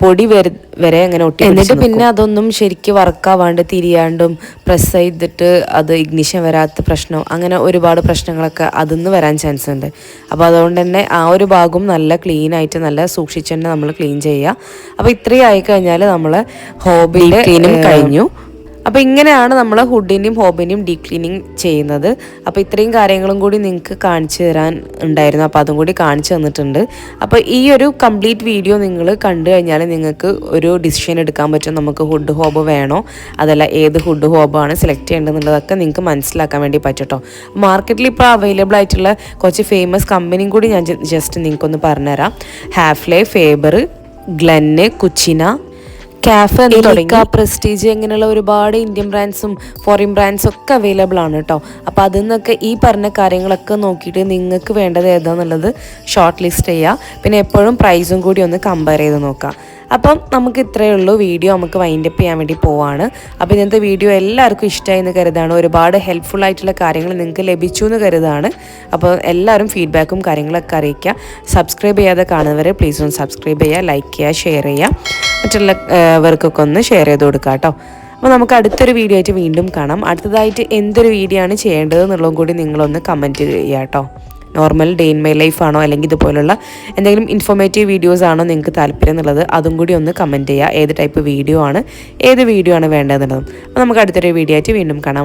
പൊടി വരെ വരെ അങ്ങനെ ഒട്ടി എന്നിട്ട് പിന്നെ അതൊന്നും ശരിക്ക് വർക്കാവാണ്ട് തിരിയാണ്ടും പ്രസ് ചെയ്തിട്ട് അത് ഇഗ്നിഷൻ വരാത്ത പ്രശ്നം അങ്ങനെ ഒരുപാട് പ്രശ്നങ്ങളൊക്കെ അതിന്ന് വരാൻ ചാൻസ് ഉണ്ട് അപ്പോൾ അതുകൊണ്ട് തന്നെ ആ ഒരു ഭാഗവും നല്ല ക്ലീൻ ആയിട്ട് നല്ല സൂക്ഷിച്ച് തന്നെ നമ്മൾ ക്ലീൻ ചെയ്യുക. അപ്പോൾ ഇത്രയും ആയിക്കഴിഞ്ഞാൽ നമ്മൾ ഹോബി ക്ലീനും കഴിഞ്ഞു. അപ്പോൾ ഇങ്ങനെയാണ് നമ്മൾ ഹുഡിന്റെയും ഹോബിന്റെയും ഡീപ് ക്ലീനിങ് ചെയ്യുന്നത്. അപ്പോൾ ഇത്രയും കാര്യങ്ങളും കൂടി നിങ്ങൾക്ക് കാണിച്ചു തരാൻ ഉണ്ടായിരുന്നു. അപ്പോൾ അതും കൂടി കാണിച്ചു തന്നിട്ടുണ്ട്. അപ്പോൾ ഈ ഒരു കംപ്ലീറ്റ് വീഡിയോ നിങ്ങൾ കണ്ടു കഴിഞ്ഞാൽ നിങ്ങൾക്ക് ഒരു ഡിസിഷൻ എടുക്കാൻ പറ്റും. നമുക്ക് ഹുഡ് ഹോബ് വേണോ? അതല്ല ഏത് ഹുഡ് ഹോബാണ് സെലക്ട് ചെയ്യേണ്ടതെന്നുള്ളതൊക്കെ നിങ്ങൾക്ക് മനസ്സിലാക്കാൻ വേണ്ടി പറ്റട്ടോ മാർക്കറ്റിൽ ഇപ്പോൾ അവൈലബിൾ ആയിട്ടുള്ള കുറച്ച് ഫേമസ് കമ്പനിയും കൂടി ഞാൻ ജസ്റ്റ് നിങ്ങൾക്കൊന്ന് പറഞ്ഞുതരാം. Hafele Faber Glen Kutchina Kaff തുടങ്ങി. പ്രസ്റ്റീജ് ഇങ്ങനെയുള്ള ഒരുപാട് ഇന്ത്യൻ ബ്രാൻഡ്സും ഫോറിൻ ബ്രാൻഡ്സും ഒക്കെ അവൈലബിൾ ആണ് കേട്ടോ അപ്പോൾ അതിൽ നിന്നൊക്കെ ഈ പറഞ്ഞ കാര്യങ്ങളൊക്കെ നോക്കിയിട്ട് നിങ്ങൾക്ക് വേണ്ടത് ഏതാന്നുള്ളത് ഷോർട്ട് ലിസ്റ്റ് ചെയ്യുക പിന്നെ എപ്പോഴും പ്രൈസും കൂടി ഒന്ന് കമ്പയർ ചെയ്ത് നോക്കാം. അപ്പം നമുക്ക് ഇത്രയേ ഉള്ളൂ. വീഡിയോ നമുക്ക് വൈൻഡപ്പ് ചെയ്യാൻ വേണ്ടി പോവാണ്. അപ്പോൾ ഇന്നത്തെ വീഡിയോ എല്ലാവർക്കും ഇഷ്ടമായി എന്ന് കരുതാണ്. ഒരുപാട് ഹെൽപ്ഫുൾ ആയിട്ടുള്ള കാര്യങ്ങൾ നിങ്ങൾക്ക് ലഭിച്ചു എന്ന് കരുതാണ്. അപ്പോൾ എല്ലാവരും ഫീഡ്ബാക്കും കാര്യങ്ങളൊക്കെ അറിയിക്കുക. സബ്സ്ക്രൈബ് ചെയ്യാതെ കാണുന്നവരെ പ്ലീസ് ഒന്ന് സബ്സ്ക്രൈബ് ചെയ്യുക ലൈക്ക് ചെയ്യുക ഷെയർ ചെയ്യുക. മറ്റുള്ളവർക്കൊക്കെ ഒന്ന് ഷെയർ ചെയ്ത് കൊടുക്കുക കേട്ടോ. അപ്പോൾ നമുക്ക് അടുത്തൊരു വീഡിയോ ആയിട്ട് വീണ്ടും കാണാം. അടുത്തതായിട്ട് എന്തൊരു വീഡിയോ ആണ് ചെയ്യേണ്ടത് എന്നുള്ളതും കൂടി നിങ്ങളൊന്ന് കമന്റ് ചെയ്യുക കേട്ടോ. Normal day in my life ആണോ അല്ലെങ്കിൽ ഇതുപോലുള്ള എന്തെങ്കിലും ഇൻഫോർമേറ്റീവ് വീഡിയോസ് ആണോ നിങ്ങൾക്ക് താല്പര്യം എന്നുള്ളത് അതും കൂടി ഒന്ന് കമന്റ് ചെയ്യുക. ഏത് ടൈപ്പ് വീഡിയോ ആണ് ഏത് വീഡിയോ ആണ് വേണ്ടതെന്നുള്ളതും. അപ്പോൾ നമുക്ക് അടുത്തൊരു വീഡിയോ ആയിട്ട് വീണ്ടും കാണാം.